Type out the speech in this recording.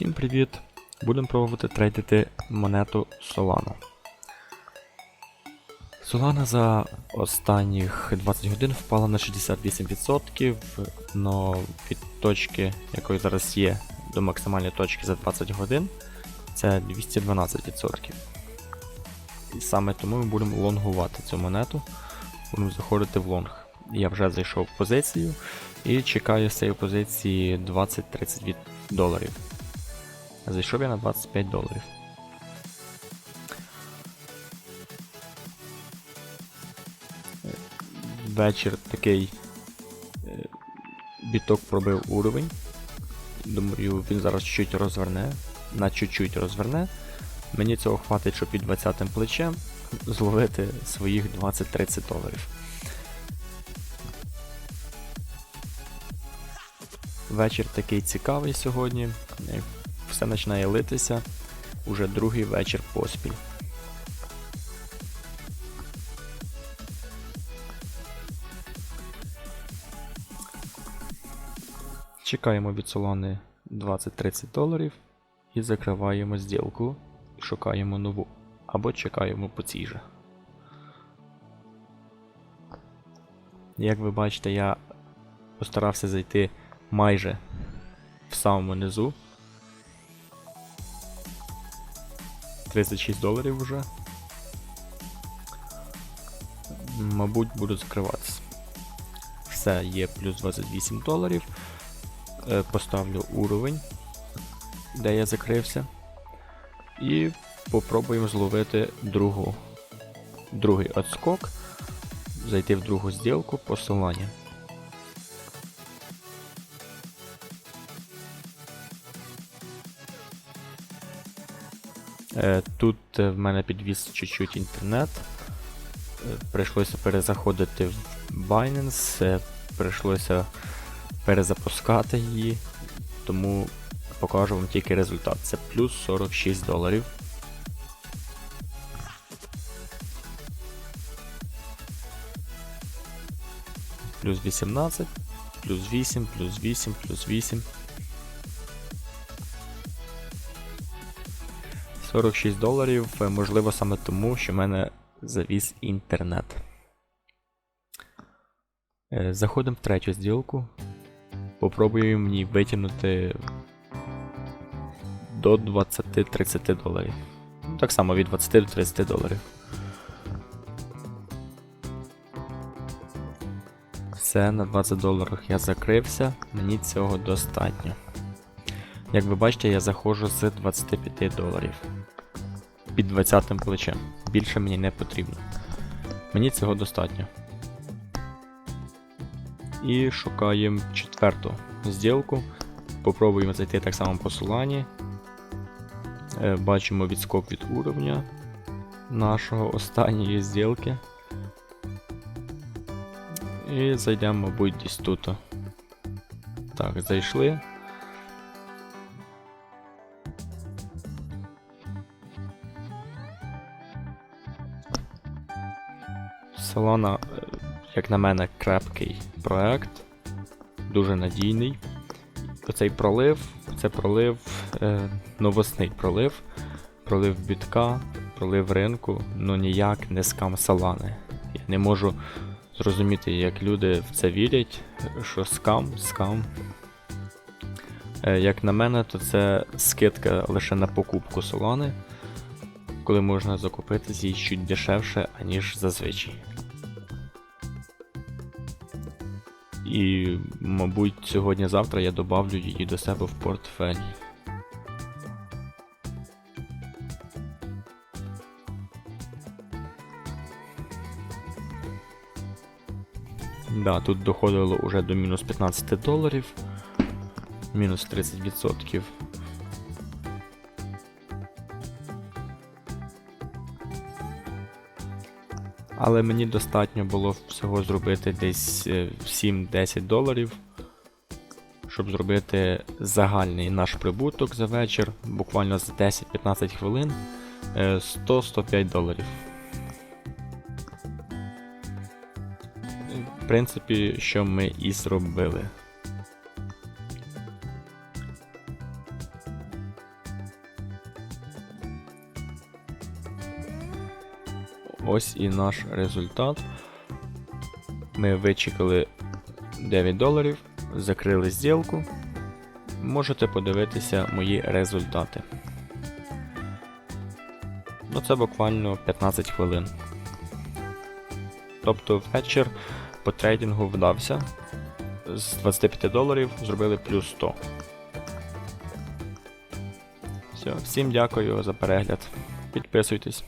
Всім привіт! Будемо пробувати трейдити монету Solana. Solana за останніх 20 годин впала на 68%, но від точки, якої зараз є, до максимальної точки за 20 годин, це 212%. І саме тому ми будемо лонгувати цю монету, будемо заходити в лонг. Я вже зайшов в позицію і чекаю з цієї позиції 20-30 від доларів. Зайшов я на 25 доларів. Вечір такий е, біток пробив уровень. Думаю, він зараз чуть-чуть розверне. На чуть-чуть розверне. Мені цього хватить, щоб під 20 плечем зловити своїх 20-30 доларів. Вечір такий цікавий сьогодні. Все починає литися. Уже другий вечір поспіль. Чекаємо від Solana 20-30 доларів і закриваємо зділку і шукаємо нову. Або чекаємо по цій же. Як ви бачите, я постарався зайти майже в самому низу. 36 доларів вже. Мабуть, буду закриватися. Все, є плюс 28 доларів. Е, Поставлю уровень, де я закрився. І попробуємо зловити другу, другий отскок, зайти в другу зділку посилання. Тут е, в мене підвіз чуть-чуть інтернет. Е, Прийшлося перезаходити в Binance, е, прийшлося перезапускати її, тому покажу вам тільки результат. Це плюс 46 доларів. Плюс 18, плюс 8, плюс 8, плюс 8. 46 доларів, е, можливо, саме тому, що в мене завіз інтернет. Е, Заходимо в третю зділку. Попробуємо мені витягнути до 20-30 доларів. Ну, Так само від 20 до 30 доларів. Все, на 20 доларів я закрився, мені цього достатньо. Як ви бачите, я заходжу з 25 доларів. Під 20 плечем. Більше мені не потрібно. Мені цього достатньо. І шукаємо четверту зділку. Попробуємо зайти так само по Solana. Е, Бачимо відскок від уровня нашого останньої зділки. І зайдемо, мабуть, десь тут. Так, зайшли. Solana, е, як на мене, крепкий проект, дуже надійний. Оцей пролив, це пролив, е, новосний пролив, пролив бітка, пролив ринку, ну ніяк не скам Solana. Я не можу зрозуміти, як люди в це вірять, що скам, скам. Е, як на мене, то це скидка лише на покупку Solana, коли можна закупити її чуть дешевше, аніж зазвичай. І, мабуть, сьогодні-завтра я добавлю її до себе в портфель. Да, тут доходило уже до мінус 15 доларів, мінус 30%. Але мені достатньо було всього зробити десь е, 7-10 доларів, щоб зробити загальний наш прибуток за вечір, буквально за 10-15 хвилин е, 100-105 доларів. В принципі, що ми і зробили. Ось і наш результат. Ми вичекали 9 доларів, закрили зділку. Можете подивитися мої результати. Ну, це буквально 15 хвилин. Тобто вечір по трейдингу вдався. З 25 доларів зробили плюс 100. Все, всім дякую за перегляд. Підписуйтесь.